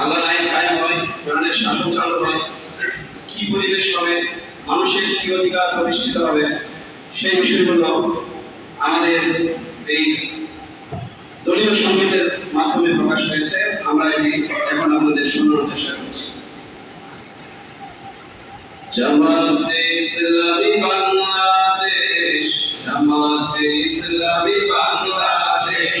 আল্লাহর আইন কায়েম হয় কোরআনের শাসন চালু হয়। কি পরিবেশ হবে? মানুষের কি অধিকার প্রতিষ্ঠিত হবে? সেই বিষয়গুলো আমাদের এই দলীয় সঙ্গীতের মাধ্যমে প্রকাশ হয়েছে। আমরা এটি এখন আপনাদের শোনানোর চেষ্টা করছি। জামাতে ইসলামী বাংলাদেশ, জামাতে ইসলামী বাংলাদেশ।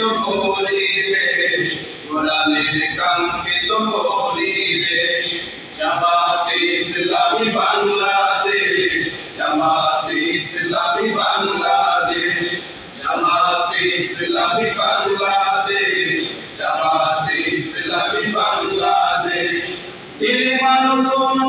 পরিবেশ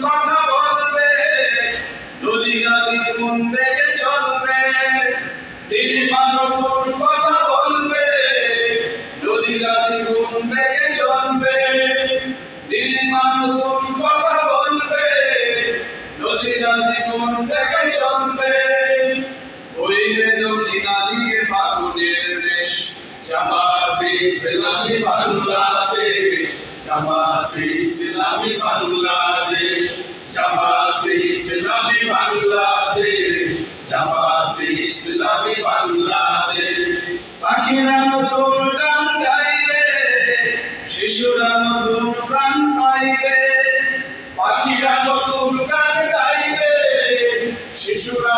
কথা বলবে নদী নদী কোন বেগে চলবে? তিনি গাইবে শিশুরা পাইবে। পাখিরা গাইবে শিশুরা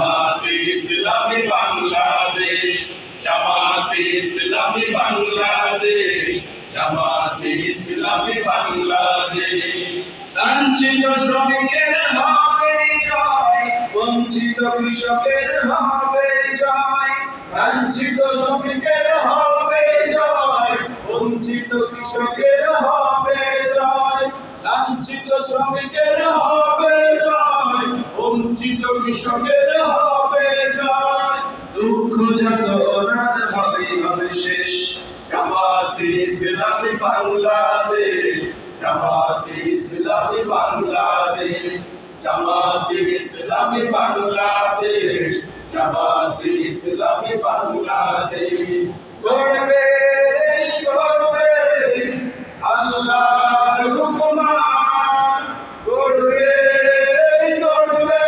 জামাতে বাংলাদেশ জামাতে বাংলাদেশ জামাতে বাংলাদেশ। শ্রমিকের হবে জয়, বঞ্চিত কৃষকের হবে জয়। শ্রমিকের হবে জয়, বঞ্চিত কৃষকের হবে জয়। শ্রমিকের হবে জয়, বঞ্চিত কৃষকের ইসলামী বাংলাদেশ, জামাতে ইসলামী বাংলাদেশ, জামাতে ইসলামী বাংলাদেশ, জামাতে ইসলামী বাংলাদেশ। করবে করবে আল্লাহর হুকুমান। করবে করবে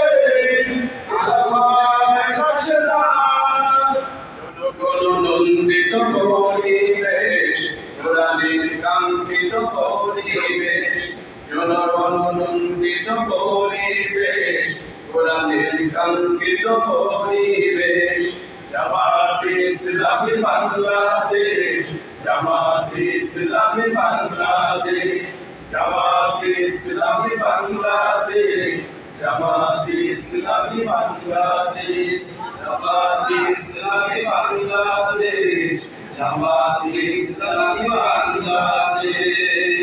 আলাপায় রাশদান। জনগণ নন্দিত পরিবেশ কোরআনের কাঙ্ক্ষিত পরিবেশ জনগণ নন্দিত পরিবেশ কোরআনের কাঙ্ক্ষিত পরিবেশ জামাতে ইসলামী বাংলাদেশ জামাতে ইসলামী বাংলাদেশ জামাতে ইসলামী বাংলাদেশ জামাতে ইসলামী বাংলাদেশ জামাতে ইসলামী বাংলাদেশ জামাতে ইসলামী বাংলাদেশ।